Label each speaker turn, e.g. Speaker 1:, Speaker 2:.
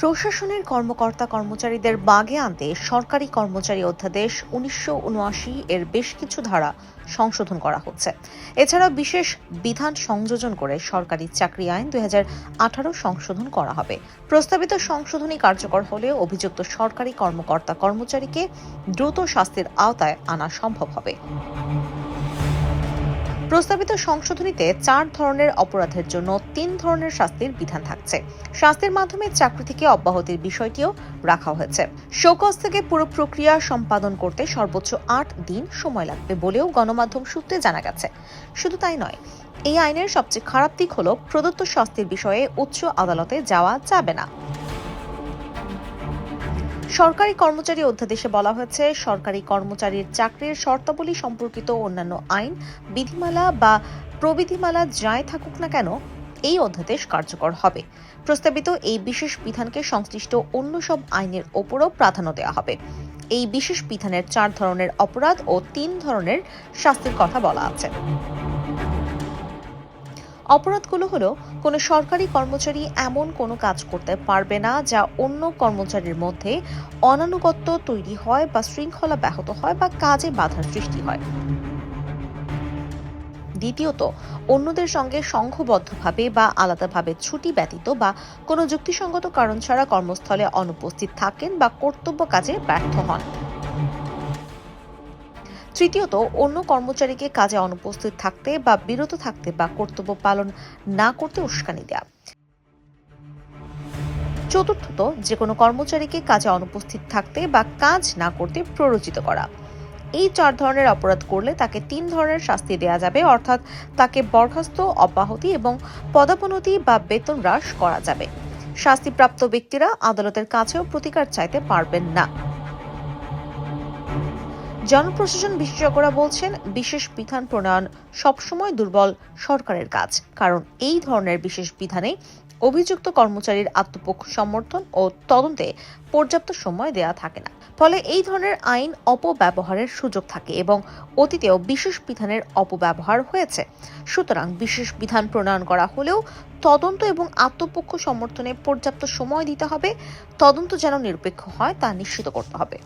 Speaker 1: প্রশাসনের কর্মকর্তা কর্মচারীদের বাগে আনতে সরকারি কর্মচারী অধ্যাদেশ উনিশশো উনআশি এর বেশ কিছু ধারা সংশোধন করা হচ্ছে। এছাড়া বিশেষ বিধান সংযোজন করে সরকারি চাকরি আইন দুই হাজার আঠারো সংশোধন করা হবে। প্রস্তাবিত সংশোধনী কার্যকর হলে অভিযুক্ত সরকারি কর্মকর্তা কর্মচারীকে দ্রুত শাস্তির আওতায় আনা সম্ভব হবে। প্রস্তাবিত সংশোধনীতে চার ধরনের অপরাধের জন্য তিন ধরনের শাস্তির বিধান থাকছে। শাস্তির মাধ্যমে চাকরি থেকে অব্যাহতির বিষয়টিও রাখা হয়েছে। শোকজ থেকে পুরো প্রক্রিয়া সম্পাদন করতে সর্বোচ্চ আট দিন সময় লাগবে বলেও গণমাধ্যম সূত্রে জানা গেছে। শুধু তাই নয়, এই আইনের সবচেয়ে খারাপ দিক হল প্রদত্ত শাস্তির বিষয়ে উচ্চ আদালতে যাওয়া যাবে না। সরকারি কর্মচারী অধ্যাদেশে বলা হয়েছে, সরকারি কর্মচারীর চাকরির শর্তাবলী সম্পর্কিত অন্যান্য আইন, বিধিমালা বা প্রবিধিমালা যাই থাকুক না কেন, এই অধ্যাদেশ কার্যকর হবে। প্রস্তাবিত এই বিশেষ বিধানকে সংশ্লিষ্ট অন্য সব আইনের ওপরও প্রাধান্য দেওয়া হবে। এই বিশেষ বিধানের চার ধরনের অপরাধ ও তিন ধরনের শাস্তির কথা বলা আছে। অপরাধগুলো হলো, কোনো সরকারি কর্মচারী এমন কোনো কাজ করতে পারবে না যা অন্য কর্মচারীর মধ্যে অনানুগত্য তৈরি হয় বা শৃঙ্খলা ব্যাহত হয় বা কাজে বাধার সৃষ্টি হয়। দ্বিতীয়ত, অন্যদের সঙ্গে সংঘবদ্ধভাবে বা আলাদাভাবে ছুটি ব্যতীত বা কোনো যুক্তিসঙ্গত কারণ ছাড়া কর্মস্থলে অনুপস্থিত থাকেন বা কর্তব্য কাজে ব্যর্থ হন। তৃতীয়ত, অন্য কর্মচারীকে কাজে অনুপস্থিত থাকতে বা বিরত থাকতে বা কর্তব্য পালন না করতে উস্কানি দেয়া। চতুর্থত যে কোনো কর্মচারীকে কাজে অনুপস্থিত থাকতে বা কাজ না করতে প্ররোচিত করা। এই চার ধরনের অপরাধ করলে তাকে তিন ধরনের শাস্তি দেওয়া যাবে, অর্থাৎ তাকে বরখাস্ত, অব্যাহতি এবং পদোন্নতি বা বেতন হ্রাস করা যাবে। শাস্তিপ্রাপ্ত ব্যক্তিরা আদালতের কাছেও প্রতিকার চাইতে পারবেন না। জনপ্রশাসন বিশেষজ্ঞরা বলছেন, বিশেষ বিধান প্রণয়ন সবসময় দুর্বল সরকারের কাজ। কারণ এই ধরনের বিশেষ বিধানে অভিযুক্ত কর্মচারীর আত্মপক্ষ সমর্থন ও তদন্তে পর্যাপ্ত সময় দেওয়া থাকে না। ফলে এই ধরনের আইন অপব্যবহারের সুযোগ থাকে এবং অতীতেও বিশেষ বিধানের অপব্যবহার হয়েছে। সুতরাং বিশেষ বিধান প্রণয়ন করা হলেও তদন্ত এবং আত্মপক্ষ সমর্থনে পর্যাপ্ত সময় দিতে হবে। তদন্ত যেন নিরপেক্ষ হয় তা নিশ্চিত করতে হবে।